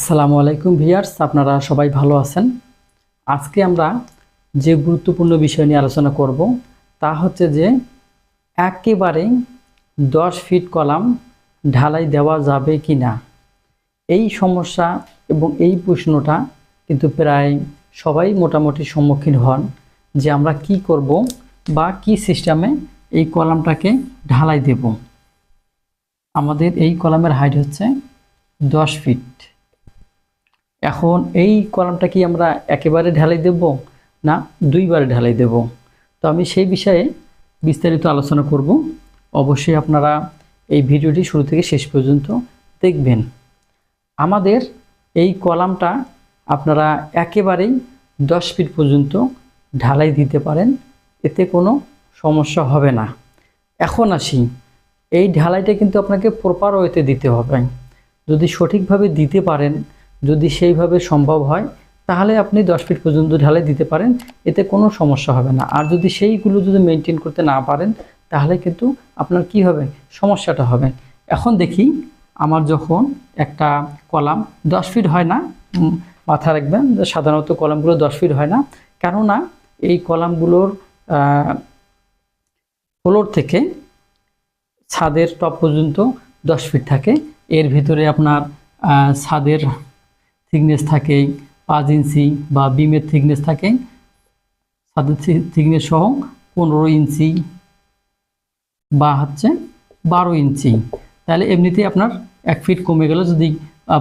আসসালামু আলাইকুম ভিয়ার্স, আপনারা সবাই ভালো আছেন? আজকে আমরা যে গুরুত্বপূর্ণ বিষয় নিয়ে আলোচনা করব, তা হচ্ছে যে একেবারে দশ ফিট কলাম ঢালাই দেওয়া যাবে কি না? এই সমস্যা এবং এই প্রশ্নটা কিন্তু প্রায় সবাই মোটামুটি সম্মুখীন হন যে আমরা কি করব বা কি সিস্টেমে এই কলামটাকে ঢালাই দেব। আমাদের এই কলামের হাইট হচ্ছে দশ ফিট। এখন এই কলামটা কি আমরা একেবারে ঢালাই দেব না দুইবারে ঢালাই দেব? তো আমি সেই বিষয়ে বিস্তারিত আলোচনা করব। অবশ্যই আপনারা এই ভিডিওটি শুরু থেকে শেষ পর্যন্ত দেখবেন। আমাদের এই কলামটা আপনারা একেবারেই দশ ফিট পর্যন্ত ঢালাই দিতে পারেন, এতে কোনো সমস্যা হবে না। এখন আসি, এই ঢালাইটা কিন্তু আপনাকে প্রপার ওয়েতে দিতে হবে। যদি সঠিকভাবে দিতে পারেন যদি সেইভাবে সম্ভব হয়, তাহলে আপনি দশ ফিট পর্যন্ত ঢালাই দিতে পারেন, এতে কোনো সমস্যা হবে না। আর যদি সেইগুলো যদি মেনটেন করতে না পারেন, তাহলে কিন্তু আপনার কি হবে? সমস্যাটা হবে। এখন দেখি আমার যখন একটা কলাম দশ ফিট হয় না মাথায় রাখবেন সাধারণত কলামগুলো দশ ফিট হয় না, কেননা এই কলামগুলোর ফ্লোর থেকে ছাদের টপ পর্যন্ত দশ ফিট থাকে। এর ভিতরে আপনার ছাদের থিকনেস থাকে পাঁচ ইঞ্চি বা বিমের থিকনেস থাকে ছাদের থিকনেস সহ পনেরো ইঞ্চি বা হচ্ছে বারো ইঞ্চি। তাহলে এমনিতেই আপনার এক ফিট কমে গেল, যদি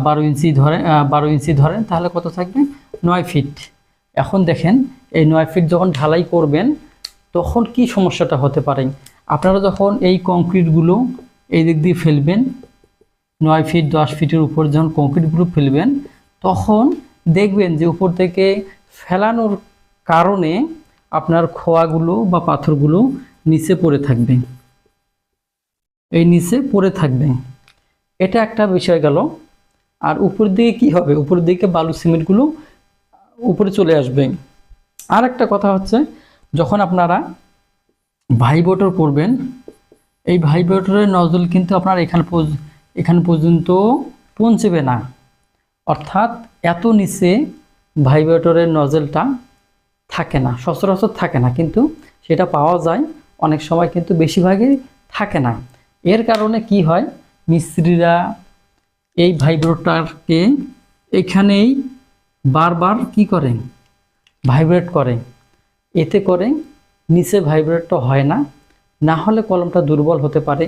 বারো ইঞ্চি ধরে বারো ইঞ্চি ধরেন, তাহলে কত থাকবে? নয় ফিট এখন দেখেন, এই নয় ফিট যখন ঢালাই করবেন, তখন কি সমস্যাটা হতে পারে? আপনারা যখন এই কংক্রিটগুলো এই দিক দিয়ে ফেলবেন, নয় ফিট দশ ফিটের উপর যখন কংক্রিটগুলো ফেলবেন তখন দেখবেন যে উপর থেকে ফেলানোর কারণে আপনার খোয়াগুলো বা পাথরগুলো নিচে পড়ে থাকবে। এই নিচে পড়ে থাকবে। এটা একটা বিষয় গেল। আর উপর দিকে কি হবে? উপর দিকে বালু সিমেন্টগুলো উপরে চলে আসবে। আর একটা কথা হচ্ছে, যখন আপনারা ভাইবোটর করবেন এই ভাইবোটরের নজল কিন্তু আপনার এখানে এখানে পর্যন্ত পৌঁছবে না। অর্থাৎ এত নিচে ভাইব্রেটরের নজেলটা থাকে না, সচরাচর থাকে না, কিন্তু সেটা পাওয়া যায় অনেক সময় কিন্তু বেশিরভাগই থাকে না। এর কারণে কি হয়? মিস্ত্রিরা এই ভাইব্রেটরকে এখানেই বারবার কি করে? ভাইব্রেট করে। এতে করে নিচে ভাইব্রেটটা হয় না না হলে কলমটা দুর্বল হতে পারে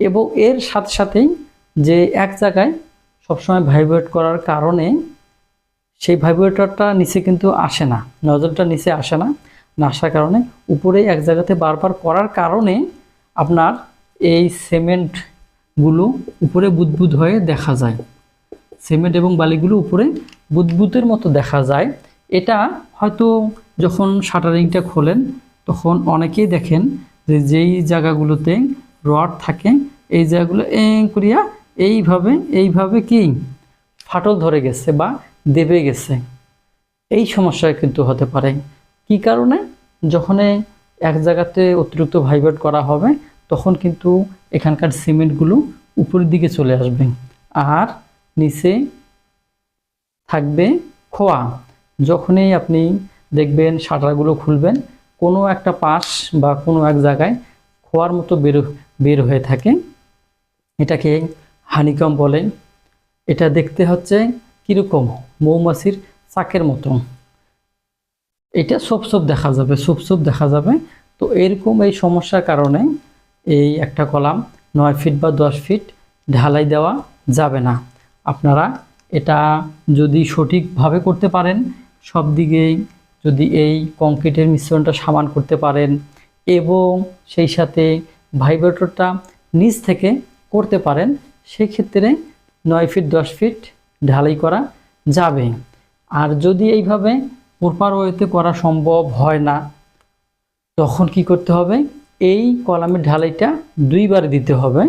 এবং এর সাথে সাথেই যে এক জায়গায় সবসময় ভাইব্রেট করার কারণে সেই ভাইব্রেটরটা নিচে কিন্তু আসে না নজলটা নিচে আসে না না আসার কারণে। উপরে এক জায়গাতে বারবার করার কারণে আপনার এই সিমেন্টগুলো উপরে বুদবুদ হয়ে দেখা যায়। সিমেন্ট এবং বালিগুলো উপরে বুদবুদের মতো দেখা যায়। এটা হয়তো যখন শাটারিংটা খোলেন, তখন অনেকেই দেখেন যে যেই জায়গাগুলোতে রড থাকে, এই জায়গাগুলো এ করিয়া এইভাবে এইভাবে কি ফাটল ধরে গেছে বা দেবে গেছে? এই সমস্যা কিন্তু হতে পারে। কি কারণে? যখন এক জায়গাতে অতিরিক্ত ভাইব্রেট করা হবে, তখন কিন্তু এখানকার সিমেন্টগুলো উপরের দিকে চলে আসবে। আর নিচে থাকবে খোয়া। যখনই আপনি দেখবেন শাটারগুলো খুলবেন, কোনো একটা পাশ বা কোনো এক জায়গায় খোয়ার মতো বের বের হয়ে থাকে। এটাকে হানিকম বলে এটা দেখতে হচ্ছে কীরকম? মৌমাছির চাকের মতো। এটা সব সব দেখা যাবে সব সব দেখা যাবে। তো এরকম এই সমস্যার কারণে এই একটা কলাম নয় ফিট বা দশ ফিট ঢালাই দেওয়া যাবে না। আপনারা এটা যদি সঠিকভাবে করতে পারেন, সব দিকেই যদি এই কংক্রিটের মিশ্রণটা সামান করতে পারেন এবং সেই সাথে ভাইব্রেটরটা নিচ থেকে করতে পারেন সেই ক্ষেত্রে নয় ফিট, দশ ফিট ঢালাই করা যাবে। আর যদি এইভাবে প্রপার ওয়েতে করা সম্ভব হয় না, তখন কি করতে হবে? এই কলামের ঢালাইটা দুইবার দিতে হবে।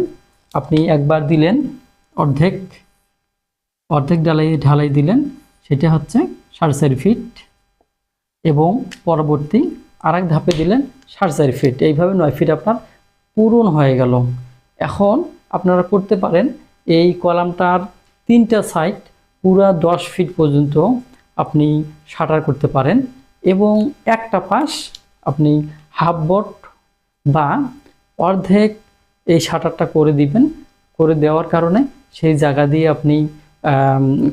আপনি একবার দিলেন, অর্ধেক অর্ধেক ঢালাই ঢালাই দিলেন, সেটা হচ্ছে সাড়ে চারি ফিট। এবং পরবর্তী আরেক ধাপে দিলেন সাড়ে চারি ফিট। এইভাবে নয় ফিট আপনার পূরণ হয়ে গেল। এখন আপনারা করতে পারেন। এই কলামটার তিনটা সাইড পুরা দশ ফিট পর্যন্ত আপনি শাটার করতে পারেন এবং একটা পাশ আপনি হাফ বট বা অর্ধেক এই শাটারটা করে দিবেন। করে দেওয়ার কারণে সেই জায়গা দিয়ে আপনি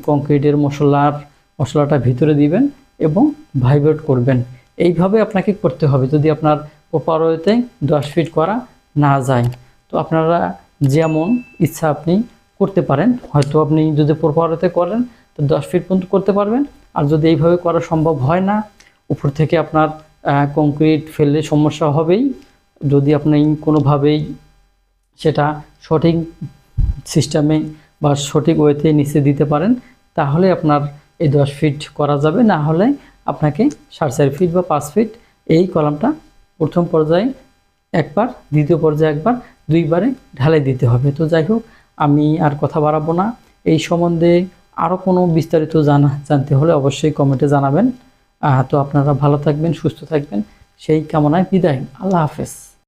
কংক্রিটের মশলার, মশলাটা ভিতরে দিবেন এবং ভাইব্রেট করবেন। এইভাবে আপনাকে করতে হবে যদি আপনার ওপারোতে দশ ফিট করা না যায়। তো আপনারা যেমন ইচ্ছা আপনি করতে পারেন। হয়তো আপনি যদি প্রপারতে করেন, তো দশ ফিট পর্যন্ত করতে পারবেন। আর যদি এইভাবে করা সম্ভব হয় না, উপর থেকে আপনার কংক্রিট ফেললে সমস্যা হবেই। যদি আপনি কোনোভাবেই সেটা সঠিক সিস্টেমে বা সঠিক ওয়েতে নিচে দিতে পারেন, তাহলে আপনার এই দশ ফিট করা যাবে। না হলে আপনাকে সাড়ে চার ফিট বা পাঁচ ফিট এই কলামটা প্রথম পর্যায়ে একবার, দ্বিতীয় পর্যায়ে একবার দুইবারে ঢালাই দিতে হবে। তো যাই হোক, আমি আর কথা বাড়াবো না। এই সম্বন্ধে আরও কোনো বিস্তারিত জানা, জানতে হলে অবশ্যই কমেন্টে জানাবেন। তো আপনারা ভালো থাকবেন, সুস্থ থাকবেন। সেই কামনায় বিদায়। আল্লাহ হাফেজ।